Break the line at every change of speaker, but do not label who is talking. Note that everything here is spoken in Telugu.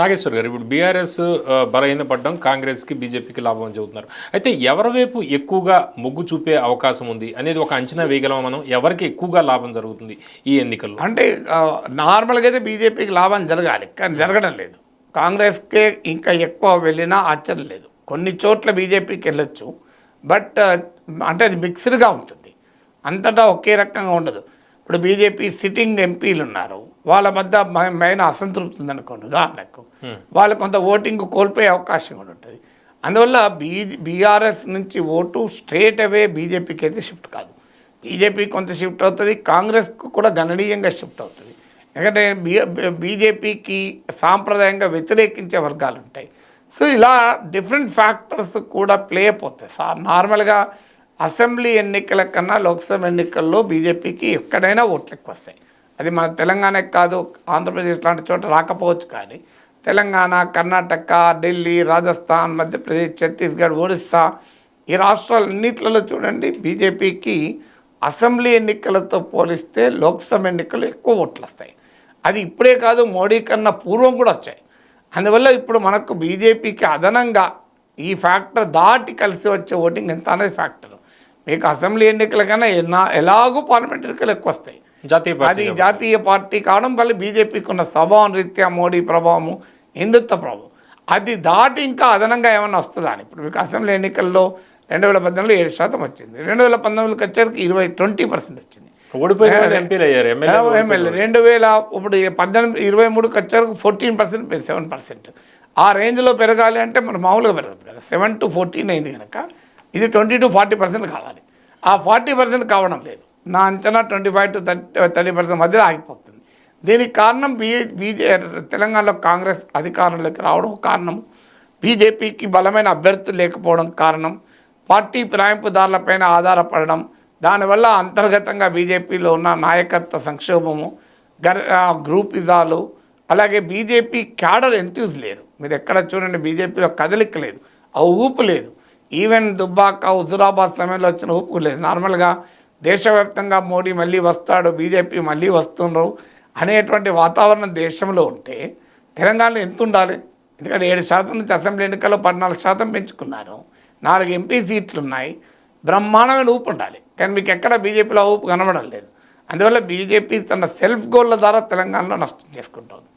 నాగేశ్వర్ గారు ఇప్పుడు బీఆర్ఎస్ బలహీనపడడం కాంగ్రెస్కి బీజేపీకి లాభం చెబుతున్నారు. అయితే ఎవరి వైపు ఎక్కువగా మొగ్గు చూపే అవకాశం ఉంది అనేది ఒక అంచనా వేయగలం మనం? ఎవరికి ఎక్కువగా లాభం జరుగుతుంది ఈ ఎన్నికల్లో?
అంటే నార్మల్గా అయితే బీజేపీకి లాభం జరగాలి కానీ జరగడం లేదు. కాంగ్రెస్కే ఇంకా ఎక్కువ వెళ్ళినా ఆశ్చర్యం లేదు. కొన్ని చోట్ల బీజేపీకి వెళ్ళొచ్చు బట్ అంటే అది మిక్స్డ్గా ఉంటుంది. అంతటా ఒకే రకంగా ఉండదు. ఇప్పుడు బీజేపీ సిట్టింగ్ ఎంపీలు ఉన్నారు వాళ్ళ మధ్య మైన అసంతృప్తి ఉందనుకోండి. ఉదాహరణకు వాళ్ళు కొంత ఓటింగ్ కోల్పోయే అవకాశం కూడా ఉంటుంది. అందువల్ల బీ బీఆర్ఎస్ నుంచి ఓటు స్ట్రేట్ అవే బీజేపీకి అయితే షిఫ్ట్ కాదు. బీజేపీ కొంత షిఫ్ట్ అవుతుంది కాంగ్రెస్కు కూడా గణనీయంగా షిఫ్ట్ అవుతుంది. ఎందుకంటే బీజేపీకి సాంప్రదాయంగా వ్యతిరేకించే వర్గాలు ఉంటాయి. సో ఇలా డిఫరెంట్ ఫ్యాక్టర్స్ కూడా ప్లే అయిపోతాయి. సా నార్మల్గా అసెంబ్లీ ఎన్నికల కన్నా లోక్సభ ఎన్నికల్లో బీజేపీకి ఎక్కడైనా ఓట్లు ఎక్కువ వస్తాయి అది మన తెలంగాణకి కాదు ఆంధ్రప్రదేశ్ లాంటి చోట రాకపోవచ్చు కానీ తెలంగాణ కర్ణాటక ఢిల్లీ రాజస్థాన్ మధ్యప్రదేశ్ ఛత్తీస్గఢ్ ఒరిస్సా ఈ రాష్ట్రాలన్నిట్లలో చూడండి బీజేపీకి అసెంబ్లీ ఎన్నికలతో పోలిస్తే లోక్సభ ఎన్నికలు ఎక్కువ ఓట్లు వస్తాయి అది ఇప్పుడే కాదు మోడీ కన్నా పూర్వం కూడా వచ్చాయి. అందువల్ల ఇప్పుడు మనకు బీజేపీకి అదనంగా ఈ ఫ్యాక్టర్ దాటి కలిసి వచ్చే ఓటింగ్ ఎంత అనేది ఫ్యాక్టర్. మీకు అసెంబ్లీ ఎన్నికల కన్నా ఎన్నా- ఎలాగూ పార్లమెంట్ ఎన్నికలు ఎక్కువ వస్తాయి
జాతీయ
అది జాతీయ పార్టీ కావడం వల్ల బీజేపీకి ఉన్న స్వభావం రీత్యా మోడీ ప్రభావము హిందుత్వ ప్రభావం అది దాటి ఇంకా అదనంగా ఏమైనా వస్తుందా అని. ఇప్పుడు మీకు అసెంబ్లీ ఎన్నికల్లో రెండు వేల పద్దెనిమిదిలో ఏడు శాతం వచ్చింది. రెండు వేల పంతొమ్మిదికి వచ్చేసరికి ఇరవై ట్వంటీ పర్సెంట్ వచ్చింది.
ఎమ్మెల్యే
రెండు వేల ఇప్పుడు పద్దెనిమిది ఇరవై మూడుకి వచ్చేవరకు ఫోర్టీన్ పర్సెంట్ సెవెన్ పర్సెంట్. ఆ రేంజ్లో పెరగాలి అంటే మనం మామూలుగా పెరగదు కదా. సెవెన్ టు ఫోర్టీన్ అయింది కనుక ఇది ట్వంటీ టు ఫార్టీ పర్సెంట్ కావాలి. ఆ ఫార్టీ పర్సెంట్ కావడం లేదు. నా అంచనా twenty five to thirty thirty percent మధ్యలో ఆగిపోతుంది. దీనికి కారణం బీ బీజే తెలంగాణలో కాంగ్రెస్ అధికారంలోకి రావడం కారణం. బీజేపీకి బలమైన అభ్యర్థులు లేకపోవడం కారణం. పార్టీ ప్రాయింపుదారులపైన ఆధారపడడం. దానివల్ల అంతర్గతంగా బీజేపీలో ఉన్న నాయకత్వ సంక్షోభము గర్ గ్రూపిజాలు అలాగే బీజేపీ క్యాడర్ ఎంతూజ్ లేరు. మీరు ఎక్కడ చూడండి బీజేపీలో కదలిక లేదు ఆ ఊపు లేదు. ఈవెన్ దుబ్బాక హుజురాబాద్ సమయంలో వచ్చిన ఊపు లేదు. నార్మల్గా దేశవ్యాప్తంగా మోడీ మళ్ళీ వస్తాడు బీజేపీ మళ్ళీ వస్తున్నారు అనేటువంటి వాతావరణం దేశంలో ఉంటే తెలంగాణలో ఎంత ఉండాలి? ఎందుకంటే ఏడు శాతం నుంచి అసెంబ్లీ ఎన్నికల్లో పద్నాలుగు శాతం పెంచుకున్నారు. నాలుగు ఎంపీ సీట్లు ఉన్నాయి. బ్రహ్మాండమైన ఊపు ఉండాలి. కానీ మీకు ఎక్కడ బీజేపీలో ఊపు కనబడలేదు. అందువల్ల బీజేపీ తన సెల్ఫ్ గోల్ల ద్వారా తెలంగాణలో నష్టం చేసుకుంటుంది.